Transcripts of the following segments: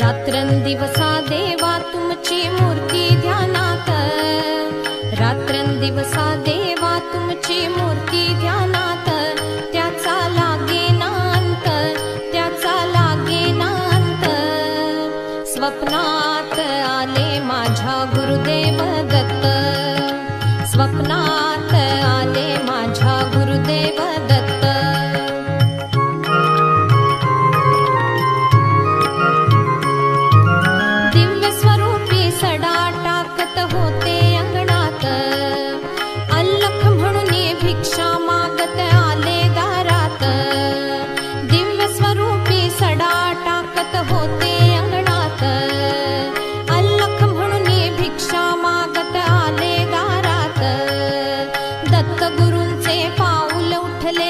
रात्रंदिवसा देवा तुमची मूर्ती ध्यानात। रात्रंदिवसा देवा तुमची मूर्ती ध्यानात। त्याचा लागे नांत त्याचा लागे नांत स्वप्नात आले माझ्या गुरुदेव दत्त। स्वप्नात पाऊल उठले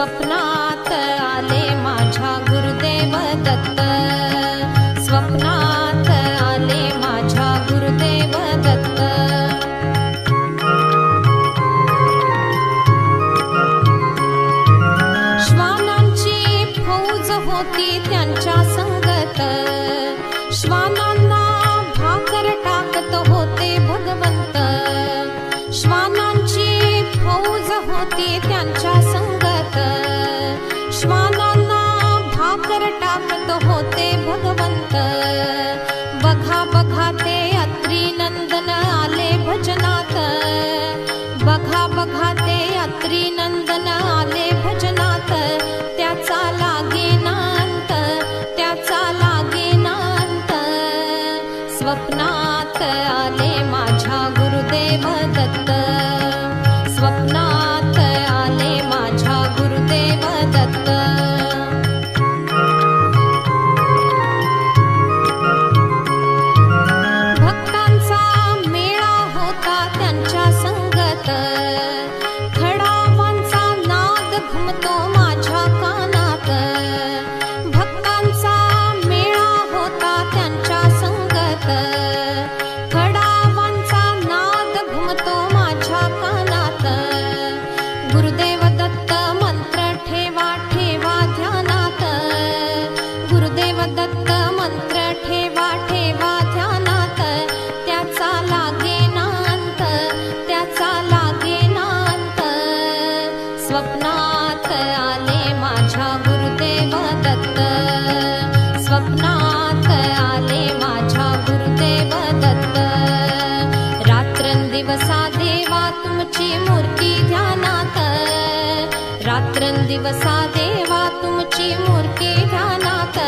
स्वप्नात आले माझ्या गुरुदेव दत्त. स्वप्नात आले माझ्या गुरुदेव दत्त. श्वानांची फौज होती त्या टाकत होते भगवंत. बघा बघा ते अत्री नंदन आले भजनात. बघा बघा ते अत्री नंदन आले भजनात. त्याचा लागे नांत त्याचा लागे नांत. स्वप्नात आले माझ्या गुरुदेव दत्त. स्वप्नात आले माझ्या गुरुदेव दत्त. स्वप्नात आले माझ्या गुरुदेव दत्त. रात्रंदिवसा देवा तुमची मूर्ती ध्यानात. रात्रंदिवसा देवा तुमची मूर्ती ध्यानात